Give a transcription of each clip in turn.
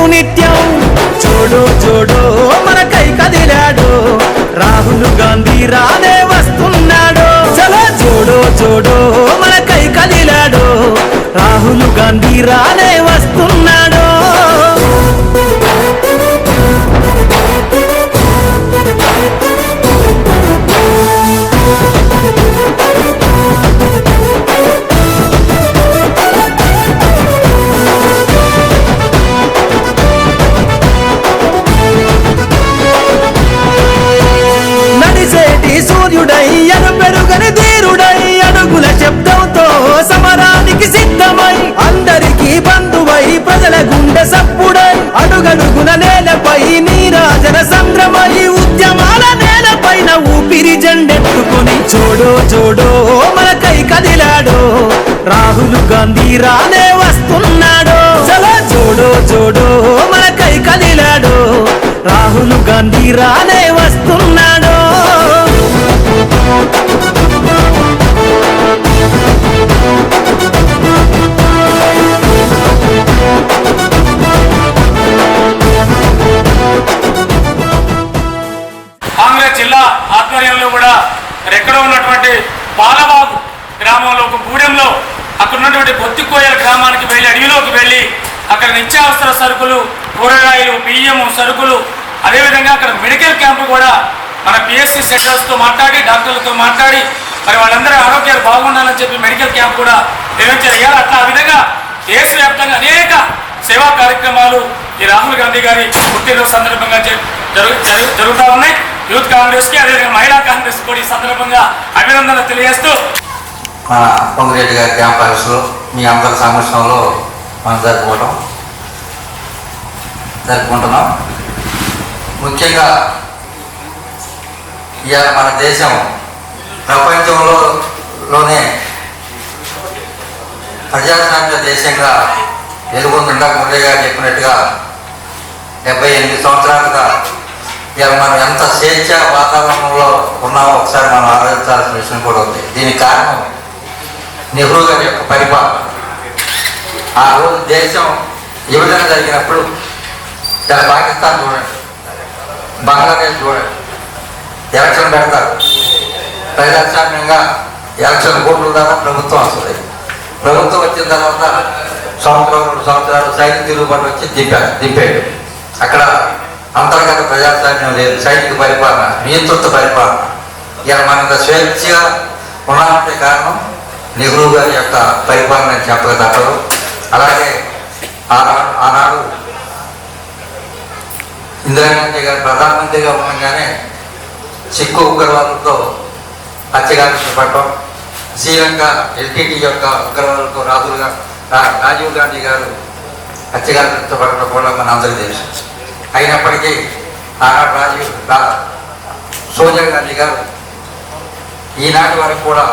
కదిలేను నిత్యం. చూడు చూడు మనకై కదిలాడు. రాహుల్ గాంధీ రానే వస్తున్నాడు. చలో చూడు చూడు మనకై కదిలాడు. రాహుల్ గాంధీ రానే రాహుల్ గాంధీ రానే వస్తున్నాడు. చలో చూడు చూడు మనకై కదిలాడు. రాహుల్ గాంధీ రానే వస్తున్నాడు. కాంగ్రెస్ జిల్లా ఆధ్వర్యంలో కూడా ఎక్కడ ఉన్నటువంటి పాలబాగు గ్రామంలో ఒక గూడెంలో అక్కడ ఉన్నటువంటి బొత్తికోయల గ్రామానికి వెళ్ళి అడవిలోకి వెళ్ళి అక్కడ నిత్యావసర సరుకులు కూరగాయలు బియ్యము సరుకులు అదేవిధంగా అక్కడ మెడికల్ క్యాంపు కూడా మన పిఎస్సి సెంటర్స్తో మాట్లాడి డాక్టర్లతో మాట్లాడి మరి వాళ్ళందరూ ఆరోగ్యాలు బాగుండాలని చెప్పి మెడికల్ క్యాంప్ కూడా నిర్వహించారు ఇవాళ అట్లా ఆ విధంగా దేశవ్యాప్తంగా అనేక సేవా కార్యక్రమాలు ఈ రాహుల్ గాంధీ గారి పుట్టినరోజు సందర్భంగా జరుగు- జరుగు- జరుగుతూ ఉన్నాయి. యూత్ కాంగ్రెస్కి అదేవిధంగా మహిళా కాంగ్రెస్ కూడా ఈ సందర్భంగా అభినందనలు తెలియజేస్తూ మన పొంగిరెడ్డి గారి క్యాంప్ మీ అందరి సమక్షంలో మనం జరుపుకోవటం జరుపుకుంటున్నాం. ముఖ్యంగా ఇవాళ మన దేశం ప్రపంచంలోనే ప్రజాస్వామ్య దేశంగా వెలుగొందుండా మురళి గారు చెప్పినట్టుగా డెబ్బై ఎనిమిది సంవత్సరాలుగా ఇవాళ మనం ఎంత స్వేచ్ఛ వాతావరణంలో ఉన్నామో ఒకసారి మనం ఆలోచించాల్సిన విషయం కూడా ఉంది. దీనికి కారణం నెహ్రూ గారి యొక్క పరిపాలన. ఆ రోజు దేశం విభజన జరిగినప్పుడు దాని పాకిస్తాన్ చూడండి బంగ్లాదేశ్ చూడండి ఎలక్షన్ పెడతారు. ప్రజాస్వామ్యంగా ఎలక్షన్ కోట్ల ద్వారా ప్రభుత్వం వస్తుంది. ప్రభుత్వం వచ్చిన తర్వాత సంవత్సరం రెండు సంవత్సరాలు సైనిక తిరుగుబాటు వచ్చి దింపారు దింపేడు అక్కడ అంతర్గత ప్రజాస్వామ్యం లేదు సైనిక పరిపాలన నియంతృత్వ పరిపాలన. ఇలా మన స్వేచ్ఛగా ఉన్నామంటే కారణం నెహ్రూ గారి యొక్క పరిపాలన అని అలాగే ఆనాడు ఆనాడు ఇందిరాగాంధీ గారు ప్రధానమంత్రిగా ఉండగానే సిక్కు ఉగ్రవాదులతో హత్యగాల్చి శ్రీలంక ఎల్టీటీ యొక్క ఉగ్రవాదులతో రాహుల్ రాజీవ్ గాంధీ గారు హత్యగాల్చబడటం కూడా మన అందరికీ తెలుసు. అయినప్పటికీ ఆనాడు రాజీవ్ రా- సోనియా గాంధీ గారు ఈనాటి వరకు కూడా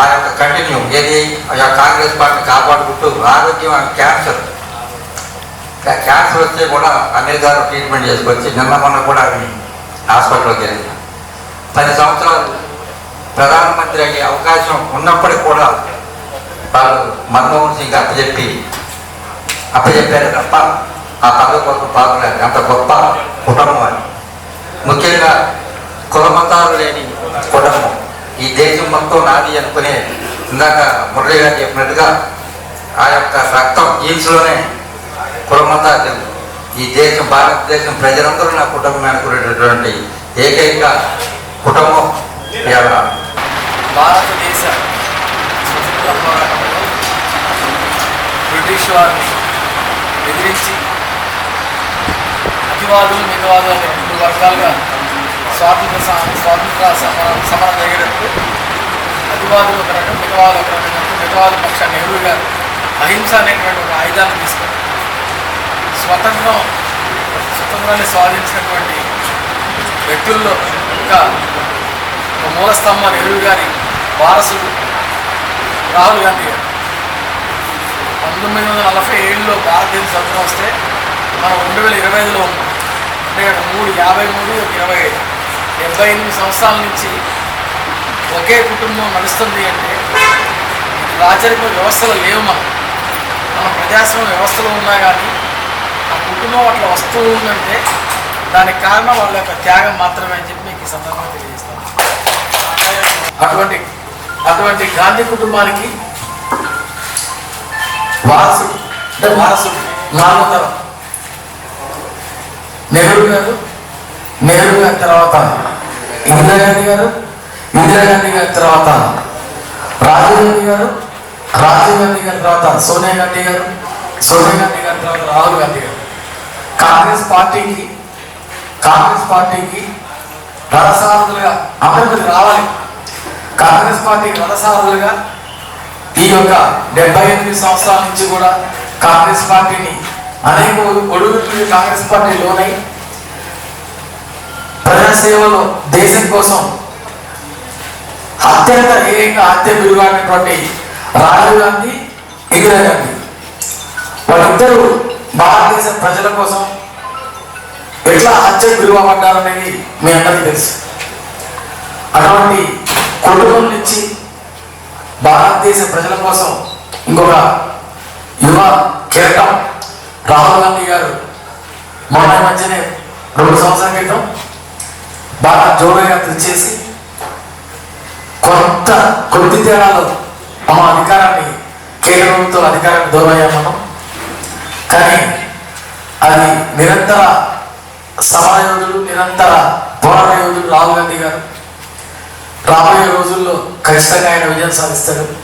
ఆ యొక్క కంటిన్యూ. ఏది ఆ యొక్క కాంగ్రెస్ పార్టీ కాపాడుకుంటూ ఆరోగ్యం క్యాన్సర్. క్యాన్సర్ వస్తే కూడా అమెరికాలో ట్రీట్మెంట్ చేసుకొచ్చి నిన్న మొన్న కూడా ఆమె హాస్పిటల్లో జరిగింది. పది సంవత్సరాలు ప్రధానమంత్రి అయ్యే అవకాశం ఉన్నప్పటికీ కూడా వాళ్ళు మన్మోహన్ సింగ్ అప్పచెప్పి అప్పచెప్పారు తప్ప ఆ పదవి కోసం పాపలేదు అంత గొప్ప కుటుంబం అని ముఖ్యంగా కులమతాలు లేని కుటుంబం. ఈ దేశం మొత్తం నాది అనుకునే ఇందాక మురళి గారు చెప్పినట్టుగా ఆ యొక్క రక్తం జీన్స్లోనే కులమంతా ఈ దేశం భారతదేశం ప్రజలందరూ నా కుటుంబం అనుకునేటటువంటి ఏకైక కుటుంబం ఇవాళ. భారతదేశ స్వతంత్ర పోరాటంలో బ్రిటిష్ వారిని ఎదిరించి అతివాదులు మితవాదులు అనే రెండు వర్గాలుగా స్వాతంత్ర సమ- స్వాతంత్ర సమరం సమరం జరిగేటప్పుడు అతివాదులు ఒక రకం మితవాదులు ఒక రకం మిగవాదు పక్ష నెహ్రూ గారు అహింస అనేటువంటి ఒక ఆయుధాన్ని తీసుకున్నారు స్వతంత్రం స్వతంత్రాన్ని స్వాధించినటువంటి వ్యక్తుల్లో ఇంకా ఒక మూల స్తంభం నెహ్రూ గారి వారసుడు రాహుల్ గాంధీ గారు. పంతొమ్మిది వందల నలభై ఏడులో భారతదేశ స్వతంత్రం వస్తే మనం రెండు వేల ఇరవై ఐదులో ఉన్నాం. అంటే మూడు యాభై మూడు ఒక ఇరవై ఐదు డెబ్బై ఎనిమిది సంవత్సరాల నుంచి ఒకే కుటుంబం నడుస్తుంది అంటే రాచరిక వ్యవస్థలు లేవు మనం. మన ప్రజాస్వామ్య వ్యవస్థలో ఉన్నా కానీ ఆ కుటుంబం అట్లా వస్తూ ఉందంటే దానికి కారణం వాళ్ళ యొక్క త్యాగం మాత్రమే అని చెప్పి మీకు ఈ సందర్భంగా తెలియజేస్తాను. అటువంటి అటువంటి గాంధీ కుటుంబానికి వారసుడు అంటే వారసుడు నాలుగో తరం నెహ్రూ గారు నెహ్రూ గారి తర్వాత ఇందిరాగాంధీ గారు ఇందిరాగాంధీ గారి తర్వాత రాజీవ్ గాంధీ గారు రాజీవ్ గాంధీ గారి తర్వాత సోనియా గాంధీ గారు సోనియా గాంధీ గారి తర్వాత రాహుల్ గాంధీ గారు. కాంగ్రెస్ పార్టీకి కాంగ్రెస్ పార్టీకి రథసారథులుగా అభివృద్ధి రావాలి. కాంగ్రెస్ పార్టీకి రథసారథులుగా ఈ యొక్క డెబ్బై ఎనిమిది సంవత్సరాల నుంచి కూడా కాంగ్రెస్ పార్టీని అనేక ఒడుగులు కాంగ్రెస్ పార్టీ లోనై ప్రజాసేవలో దేశం కోసం అత్యంత హేయంగా హత్య గురిగాడినటువంటి రాహుల్ గాంధీ ఇందిరాగాంధీ వాళ్ళిద్దరూ భారతదేశ ప్రజల కోసం ఎట్లా హత్య గురివబడ్డారనేది మీ అందరికీ తెలుసు. అటువంటి కుటుంబం నుంచి భారతదేశ ప్రజల కోసం ఇంకొక యువ కిరటం రాహుల్ గాంధీ గారు మొన్న మధ్యనే రెండు సంవత్సరాల క్రితం బాగా జోరుగా తెచ్చేసి కొంత కొద్ది తేడాలో మా అధికారాన్ని కేంద్ర అధికారాన్ని దూరమయ్యాం మనం. కానీ అది నిరంతర సమరయోధులు నిరంతర పోరాట యోధులు రాహుల్ గాంధీ గారు. రాబోయే రోజుల్లో ఖచ్చితంగా ఆయన విజయం సాధిస్తారు.